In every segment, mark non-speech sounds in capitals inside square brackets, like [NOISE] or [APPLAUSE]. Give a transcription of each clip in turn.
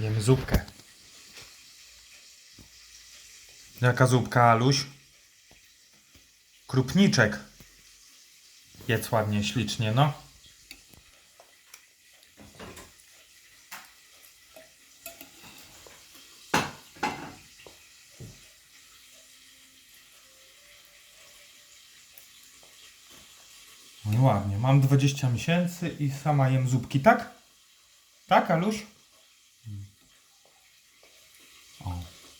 Jemy zupkę. Jaka zupka, Aluś? Krupniczek. Jedz ładnie, ślicznie, no. No ładnie. Mam 20 miesięcy i sama jem zupki, tak? Tak, Aluś?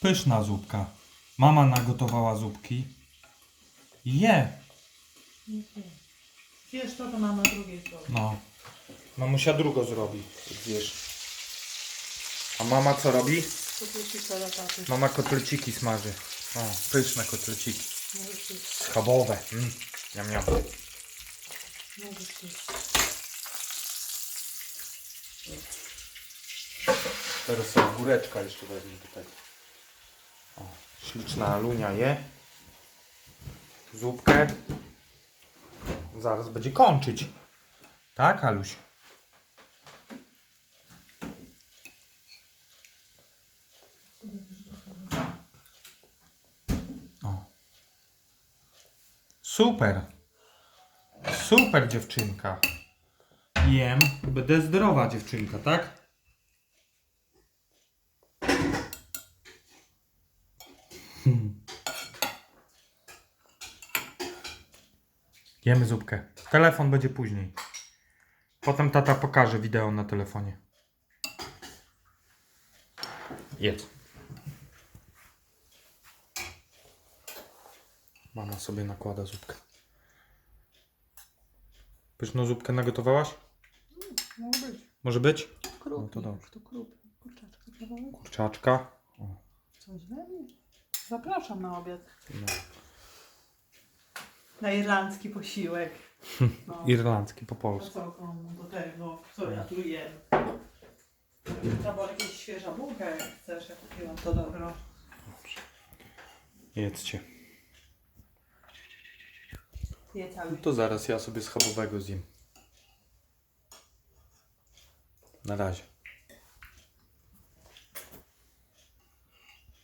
Pyszna zupka. Mama nagotowała zupki. Je. Wiesz to, to mam na drugiej stronie. No. Mamusia drugo zrobi, wiesz. A mama co robi? Kotleciki salataty. Mama kotleciki smaży. O, pyszne kotleciki. Możesz Schabowe. Mm. Jam, jam. możesz. Teraz sobie góreczka jeszcze wezmę tutaj. O, śliczna alunia je. Zupkę. Zaraz będzie kończyć. Tak, Aluś? O. Super. Super dziewczynka. Jem. Będę zdrowa dziewczynka, tak? Jemy zupkę. Telefon będzie później. Potem tata pokaże wideo na telefonie. Jedz. Mama sobie nakłada zupkę. Pyszną zupkę nagotowałaś? Może być. Może być? Krup. No to dobrze. Krup. Kurczaczka kawałek. Kurczaczka. O, Coś mnie. Zapraszam na obiad. no. Na irlandzki posiłek. [LAUGHS] No. Irlandzki po polsku. do tego, co ja tu jem? Albo jakieś świeża bułka, jak chcesz, ja kupiłam to dobro. Jedzcie. Je cały. To zaraz ja sobie schabowego zjem. Na razie.